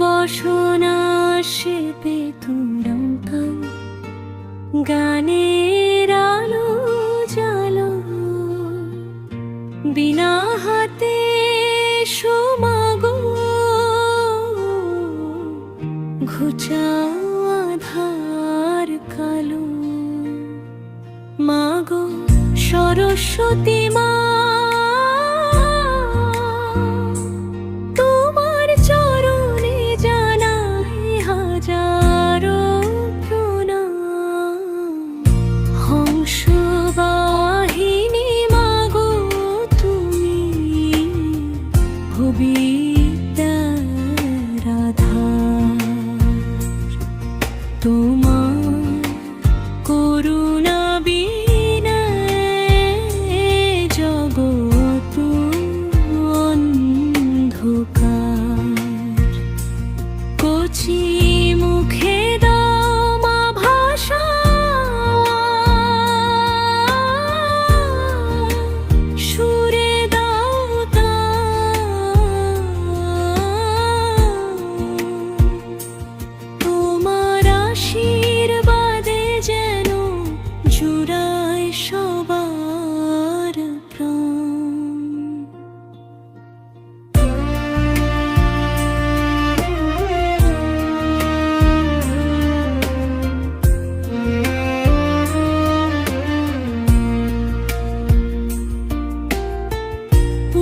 বসনা শিল্পে তুরঙ্কাম গানের আলো জালো বিনা হাতে সমাগো ঘুচাও আধার কালো। মাগো সরস্বতী মা గీత రాధ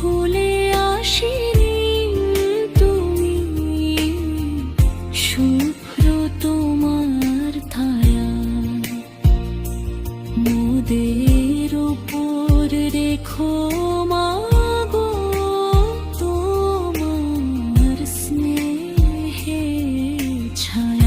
ভুলে আসিনি তুমি। শুভ্র তোমার থায়া মোদের উপর রেখো মা তোমার স্নেহে ছায়া।